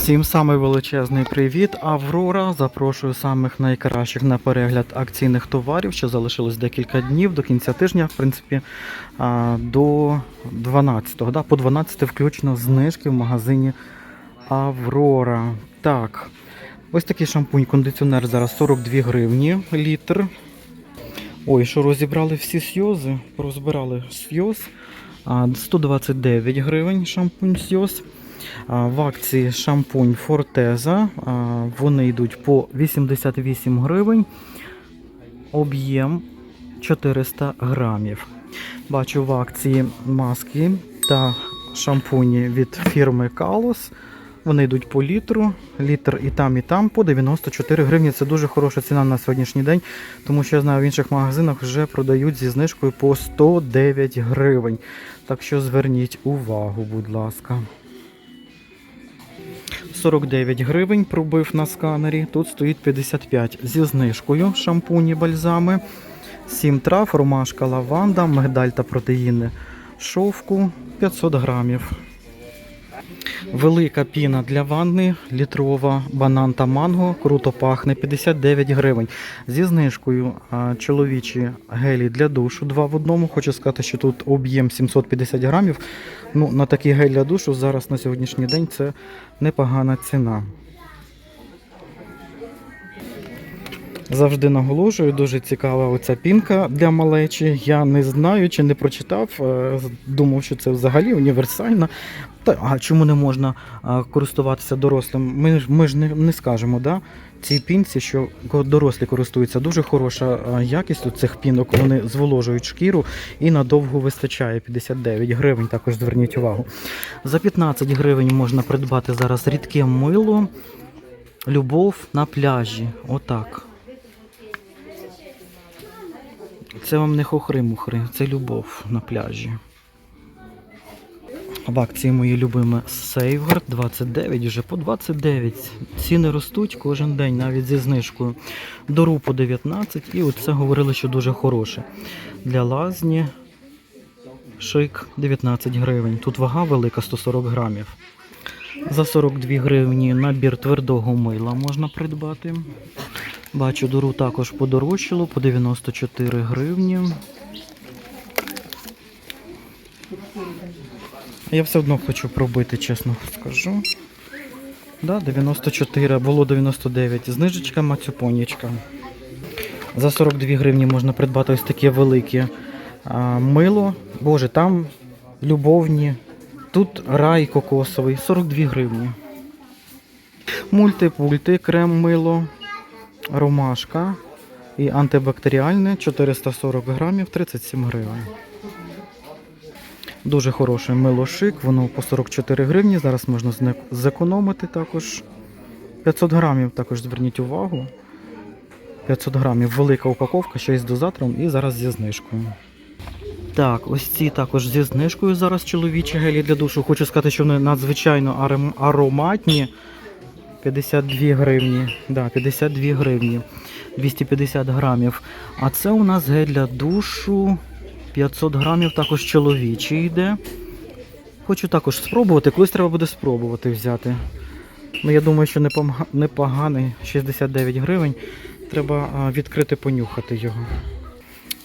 Всім самий величезний привіт, Аврора. Запрошую самих найкращих на перегляд акційних товарів. Ще залишилось декілька днів до кінця тижня, в принципі, до 12-го. Да? По 12 включно знижки в магазині Аврора. Так, ось такий шампунь-кондиціонер зараз 42 гривні літр. Ой, що розібрали всі сйози, порозбирали сйоз. 129 гривень шампунь сйоз. В акції шампунь Фортеза. Вони йдуть по 88 гривень. Об'єм 400 грамів. Бачу в акції маски та шампуні від фірми Калос. Вони йдуть по літру. Літр і там, і там по 94 гривні. Це дуже хороша ціна на сьогоднішній день, тому що я знаю, в інших магазинах вже продають зі знижкою по 109 гривень. Так що зверніть увагу, будь ласка. 49 гривень пробив на сканері. Тут стоїть 55 зі знижкою шампуні, бальзами. 7 трав, ромашка, лаванда, мигдаль та протеїни шовку 500 грамів. Велика піна для ванни, літрова, банан та манго, круто пахне 59 гривень. Зі знижкою чоловічі гелі для душу 2 в одному. Хочу сказати, що тут об'єм 750 грамів. Ну, на такий гель для душу зараз на сьогоднішній день це непогана ціна. Завжди наголошую, дуже цікава оця пінка для малечі. Я не знаю чи не прочитав. е, Думав, що це взагалі універсальна. Та а чому не можна користуватися дорослим? Ми ж ми ж не, не скажемо, да? Цій пінці, що дорослі користуються. Дуже хороша якість у цих пінок. Вони зволожують шкіру і надовго вистачає 59 гривень. Також зверніть увагу. За 15 гривень можна придбати зараз рідке мило. Любов на пляжі. Отак. Це вам не хохри-мухри, це любов на пляжі. В акції мої любиме Сейвгард 29, вже по 29. Ціни ростуть кожен день, навіть зі знижкою. Дору по 19 і оце говорили, що дуже хороше. Для лазні шик 19 гривень. Тут вага велика 140 грамів. За 42 гривні набір твердого мила можна придбати. Бачу, дору також подорожчало по 94 гривні. Я все одно хочу пробити, чесно скажу. Да, 94, було 99. Знижечка мацюпонічка. За 42 гривні можна придбати ось таке велике а, мило. Боже, там любовні. Тут рай кокосовий, 42 гривні. Мультипульти, крем мило, ромашка і антибактеріальне 440 грамів 37 гривень. Дуже хороше мило шик, воно по 44 гривні. Зараз можна зекономити також. 500 грамів також зверніть увагу. 500 грамів велика упаковка, ще й з дозатором і зараз зі знижкою. Так, ось ці також зі знижкою зараз чоловічі гелі для душу. Хочу сказати, що вони надзвичайно аром- ароматні. 52 гривні. Да, 52 гривні. 250 грамів. А це у нас гель для душу. 500 грамів також чоловічий йде. Хочу також спробувати, колись треба буде спробувати взяти. Ну, я думаю, що непоганий 69 гривень. Треба відкрити понюхати його.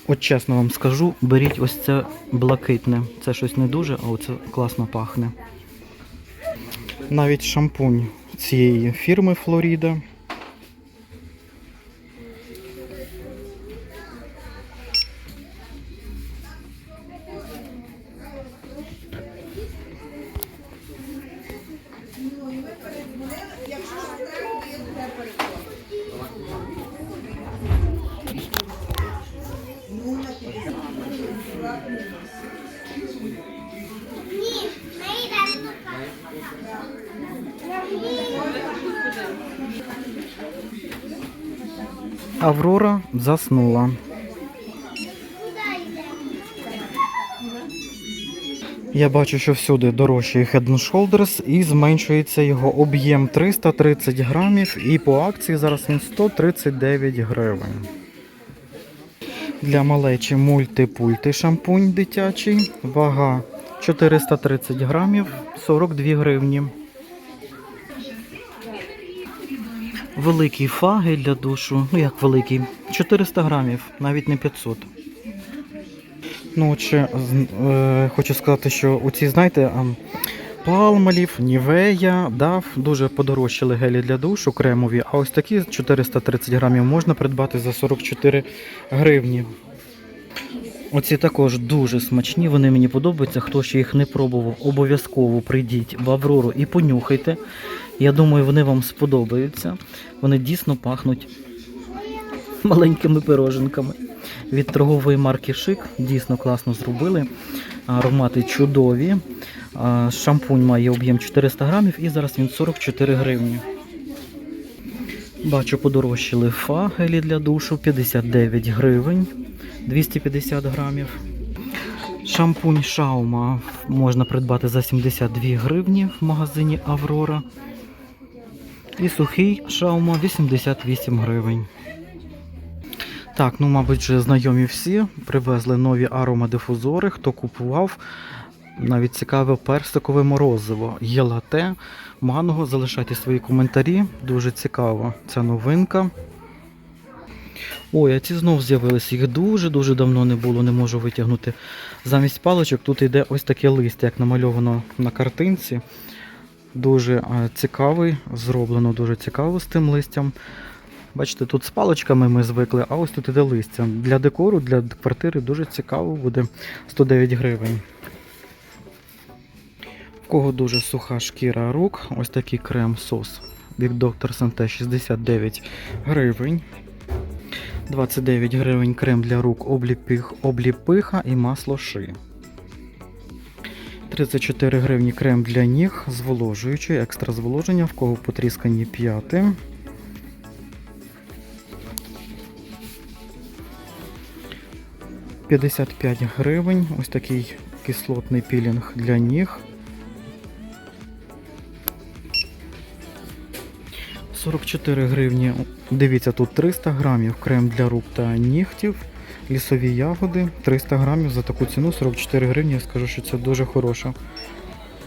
От чесно вам скажу, беріть ось це блакитне. Це щось не дуже, а оце класно пахне. Навіть шампунь цієї фірми Флоріда. Аврора заснула. Я бачу, що всюди дорожчий Head Shoulders і зменшується його об'єм 330 грамів і по акції зараз він 139 гривень. Для малечі мультипульти шампунь дитячий. Вага 430 грамів, 42 гривні. Великий фаги для душу. Ну як великий? 400 грамів, навіть не 500. Ну, от ще е, хочу сказати, що оці, знаєте, палмалів, нівея, дав, дуже подорожчали гелі для душу кремові, а ось такі 430 грамів можна придбати за 44 гривні. Оці також дуже смачні, вони мені подобаються. Хто ще їх не пробував, обов'язково прийдіть в Аврору і понюхайте. Я думаю, вони вам сподобаються. Вони дійсно пахнуть маленькими пироженками. Від торгової марки Шик дійсно класно зробили. Аромати чудові. Шампунь має об'єм 400 грамів і зараз він 44 гривні. Бачу, подорожчали фагелі для душу 59 гривень, 250 грамів. Шампунь Шаума можна придбати за 72 гривні в магазині Аврора. І сухий Шаума 88 гривень. Так, ну, мабуть, вже знайомі всі. Привезли нові аромадифузори. Хто купував, навіть цікаве персикове морозиво. Є лате, манго. Залишайте свої коментарі. Дуже цікаво. Ця новинка. Ой, а ці знов з'явилися. Їх дуже-дуже давно не було, не можу витягнути. Замість паличок тут йде ось таке листя, як намальовано на картинці. Дуже е, цікавий, зроблено дуже цікаво з тим листям. Бачите, тут з паличками ми звикли, а ось тут іде листя. Для декору, для квартири дуже цікаво буде 109 гривень. В кого дуже суха шкіра рук, ось такий крем-сос від Dr. Санте 69 гривень. 29 гривень крем для рук обліпих, обліпиха і масло ши. 34 гривні крем для ніг, зволожуючий, екстра зволоження, в кого потріскані п'яти. – 55 гривень. Ось такий кислотний пілінг для ніг. 44 гривні. Дивіться, тут 300 грамів крем для рук та нігтів. Лісові ягоди 300 грамів за таку ціну 44 гривні. Я скажу, що це дуже хороша.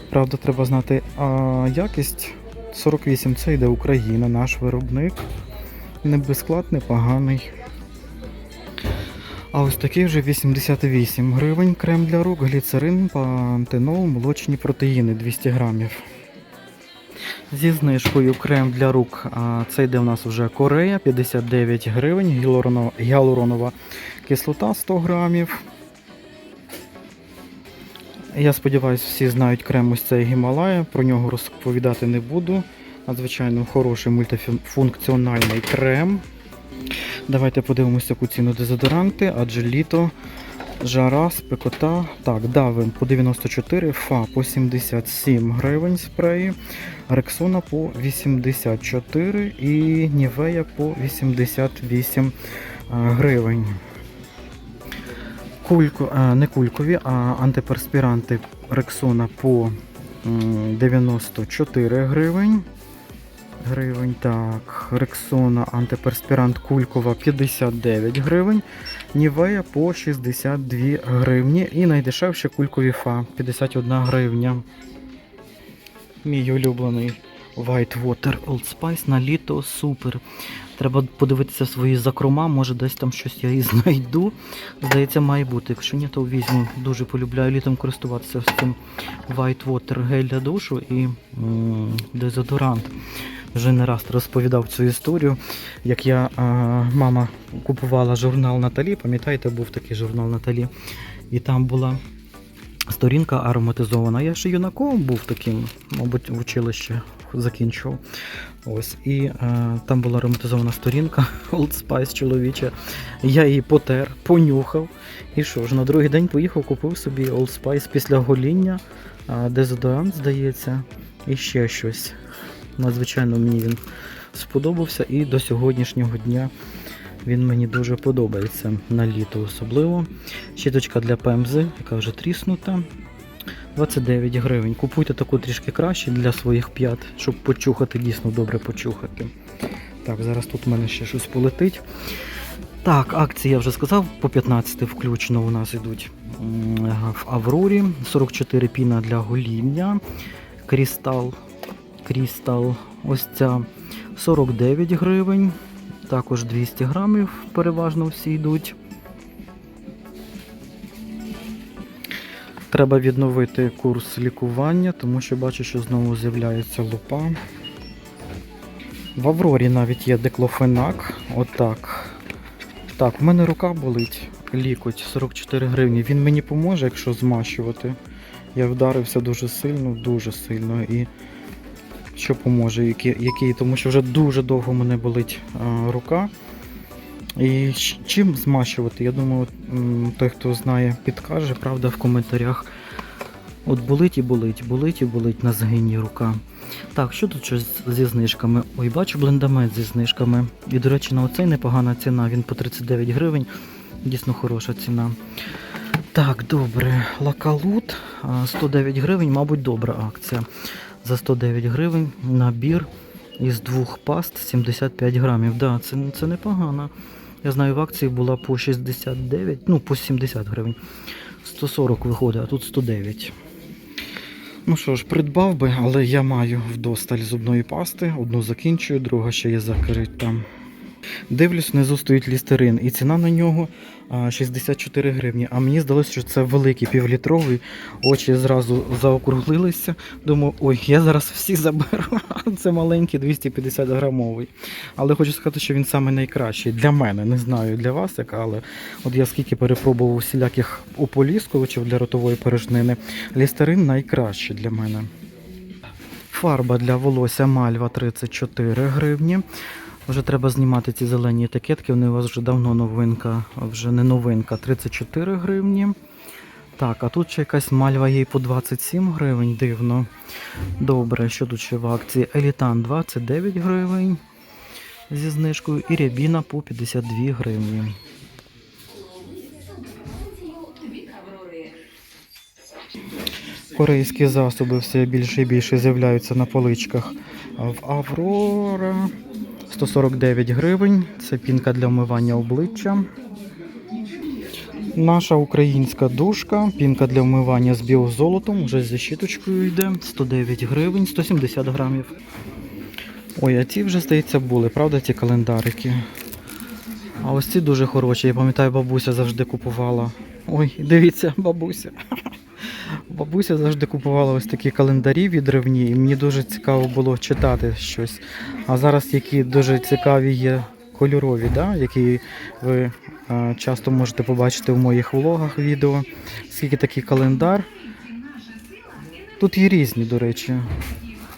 Правда, треба знати, а якість 48 це йде Україна, наш виробник. Не безсклад, непоганий. А ось такий вже 88 гривень крем для рук, гліцерин, пантенол, молочні протеїни 200 грамів. Зі знижкою крем для рук. Це йде у нас вже Корея 59 гривень, гіалуронова кислота 100 грамів. Я сподіваюся, всі знають крем ось цей Гімалая, про нього розповідати не буду. Надзвичайно хороший мультифункціональний крем. Давайте подивимося, яку ціну дезодоранти, адже літо, жара, спекота. Так, давим по 94, фа по 77 гривень спреї, рексона по 84 і нівея по 88 гривень. Кульку, не кулькові, а антиперспіранти рексона по 94 гривень. Гривень, так. Рексона антиперспірант Кулькова 59 гривень. Нівея по 62 гривні. І найдешевше кулькові фа 51 гривня. Мій улюблений White Water Old Spice на літо супер. Треба подивитися свої закрома, може десь там щось я і знайду. Здається, має бути. Якщо ні, то візьму. Дуже полюбляю літом користуватися з цим White Water гель для душу і дезодорант. Вже не раз розповідав цю історію, як я а, мама купувала журнал Наталі. Пам'ятаєте, був такий журнал Наталі, і там була сторінка ароматизована. Я ще юнаком був таким, мабуть, в училищі закінчував. Ось, і е, там була ароматизована сторінка Old Spice чоловіча. Я її потер, понюхав. І що ж, на другий день поїхав, купив собі Old Spice після гоління, е, дезодорант, здається, і ще щось. Надзвичайно мені він сподобався і до сьогоднішнього дня він мені дуже подобається на літо особливо. Щіточка для ПМЗ, яка вже тріснута. 29 гривень. Купуйте таку трішки краще для своїх п'ят, щоб почухати, дійсно добре почухати. Так, зараз тут в мене ще щось полетить. Так, акції я вже сказав, по 15 включно у нас йдуть в Аврорі. 44 піна для гоління. Крістал Крістал. Ось ця 49 гривень. Також 200 грамів, переважно всі йдуть. Треба відновити курс лікування, тому що бачу, що знову з'являється лупа. В Аврорі навіть є деклофенак. Отак. Так, в мене рука болить. Лікоть 44 гривні. Він мені поможе, якщо змащувати. Я вдарився дуже сильно, дуже сильно. І що поможе, який, тому що вже дуже довго мене болить рука. І чим змащувати? Я думаю, той, хто знає, підкаже, правда, в коментарях. От болить і болить, болить і болить на згині рука. Так, що тут щось зі знижками? Ой, бачу блендамет зі знижками. І, до речі, на оцей непогана ціна, він по 39 гривень. Дійсно хороша ціна. Так, добре. Лакалут 109 гривень, мабуть, добра акція. За 109 гривень набір із двох паст 75 грамів. Да, це, це непогано. Я знаю, в акції була по 69, ну по 70 гривень. 140 виходить, а тут 109. Ну що ж, придбав би, але я маю вдосталь зубної пасти. Одну закінчую, друга ще є закрита. Дивлюсь, внизу стоїть лістерин, і ціна на нього 64 гривні. А мені здалося, що це великий півлітровий. Очі зразу заокруглилися. Думаю, ой, я зараз всі заберу. Це маленький 250 грамовий. Але хочу сказати, що він саме найкращий для мене. Не знаю для вас, як, але от я скільки перепробував усіляких ополіскувачів для ротової порожнини. Лістерин найкращий для мене. Фарба для волосся Мальва 34 гривні. Вже треба знімати ці зелені етикетки, вони у вас вже давно новинка, вже не новинка, 34 гривні. Так, а тут ще якась мальва є по 27 гривень, дивно. Добре, що тут ще в акції? Елітан 29 гривень зі знижкою і рябіна по 52 гривні. Корейські засоби все більше і більше з'являються на поличках. В Аврора 149 гривень. Це пінка для вмивання обличчя. Наша українська душка, пінка для вмивання з біозолотом, вже зі щіточкою йде. 109 гривень, 170 грамів. Ой, а ці вже, здається, були, правда, ці календарики? А ось ці дуже хороші. Я пам'ятаю, бабуся завжди купувала. Ой, дивіться, бабуся. Бабуся завжди купувала ось такі календарі відривні, і мені дуже цікаво було читати щось. А зараз які дуже цікаві є кольорові, да? які ви е, часто можете побачити в моїх влогах відео. Скільки такий календар. Тут є різні, до речі.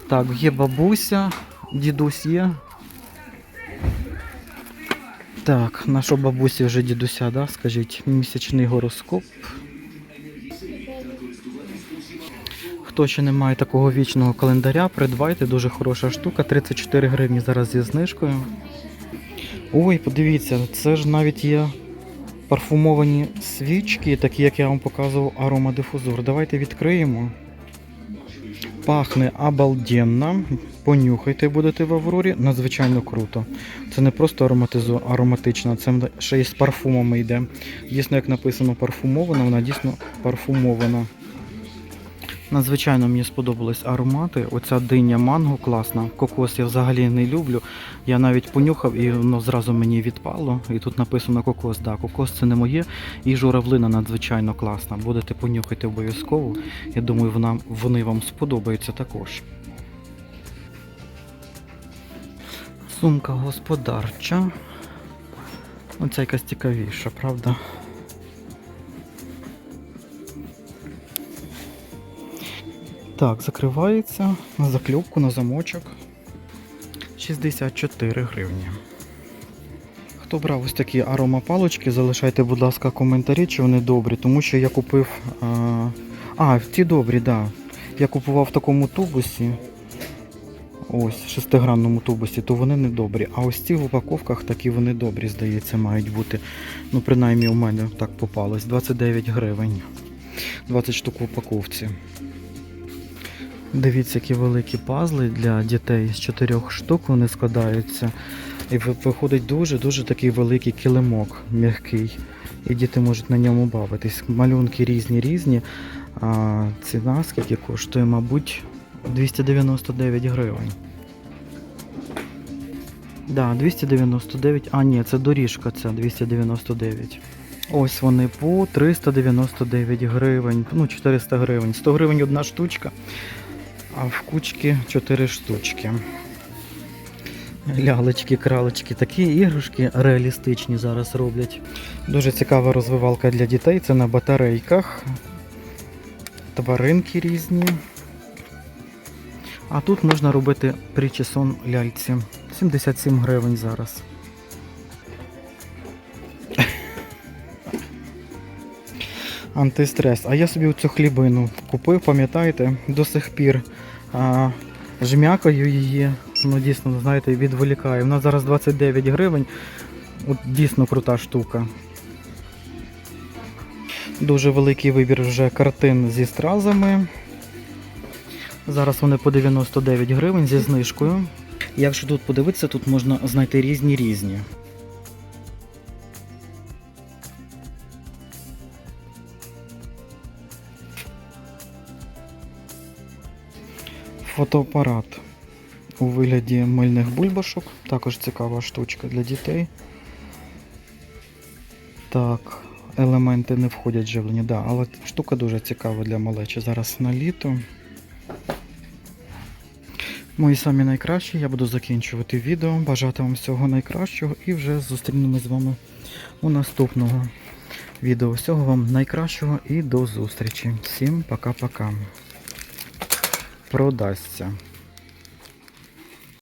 Так, є бабуся, дідусь є. Так, наша бабусі вже дідуся, да? скажіть, місячний гороскоп. Хто ще не має такого вічного календаря, придбайте, дуже хороша штука, 34 гривні зараз зі знижкою. Ой, подивіться, це ж навіть є парфумовані свічки, такі як я вам показував аромадифузор. Давайте відкриємо. Пахне обалденно. Понюхайте будете в Аврорі. Надзвичайно круто. Це не просто ароматизу, ароматична, це ще й з парфумами йде. Дійсно, як написано парфумована, вона дійсно парфумована. Надзвичайно мені сподобались аромати. Оця диня манго класна. Кокос я взагалі не люблю. Я навіть понюхав і воно зразу мені відпало. І тут написано кокос. Да, кокос це не моє. І журавлина надзвичайно класна. Будете понюхати обов'язково. Я думаю, вона, вони вам сподобаються також. Сумка господарча. Оця якась цікавіша, правда? Так, закривається на закльопку, на замочок. 64 гривні. Хто брав ось такі аромапалочки, залишайте, будь ласка, коментарі, чи вони добрі, тому що я купив. А, ці добрі, так. Да. Я купував в такому тубусі. Ось, шестигранному тубусі, то вони не добрі. А ось ці в упаковках такі вони добрі, здається, мають бути. Ну, принаймні у мене так попалось. 29 гривень. 20 штук в упаковці. Дивіться, які великі пазли для дітей з чотирьох штук вони складаються. І виходить дуже-дуже такий великий килимок м'який. І діти можуть на ньому бавитись. Малюнки різні різні. А ціна скільки коштує, мабуть, 299 гривень. Да, 299. А, ні, це доріжка ця 299. Ось вони по 399 гривень. Ну, 400 гривень. 100 гривень одна штучка, а в кучки 4 штучки. Лялечки, кралечки, такі іграшки реалістичні зараз роблять. Дуже цікава розвивалка для дітей. Це на батарейках. Тваринки різні. А тут можна робити причесон ляльці. 77 гривень зараз. Антистрес. А я собі цю хлібину купив, пам'ятаєте, до сих пір а, жмякаю її. Ну, дійсно, знаєте, відволікаю. Вона зараз 29 гривень. От дійсно крута штука. Дуже великий вибір вже картин зі стразами. Зараз вони по 99 гривень зі знижкою. Якщо тут подивитися, тут можна знайти різні різні. Фотоапарат у вигляді мильних бульбашок. Також цікава штучка для дітей. Так, елементи не входять в живлення, да, але штука дуже цікава для малечі. Зараз на літо. Мої самі найкращі. Я буду закінчувати відео. Бажати вам всього найкращого і вже зустрінемось з вами у наступного відео. Всього вам найкращого і до зустрічі. Всім пока-пока. Продасться.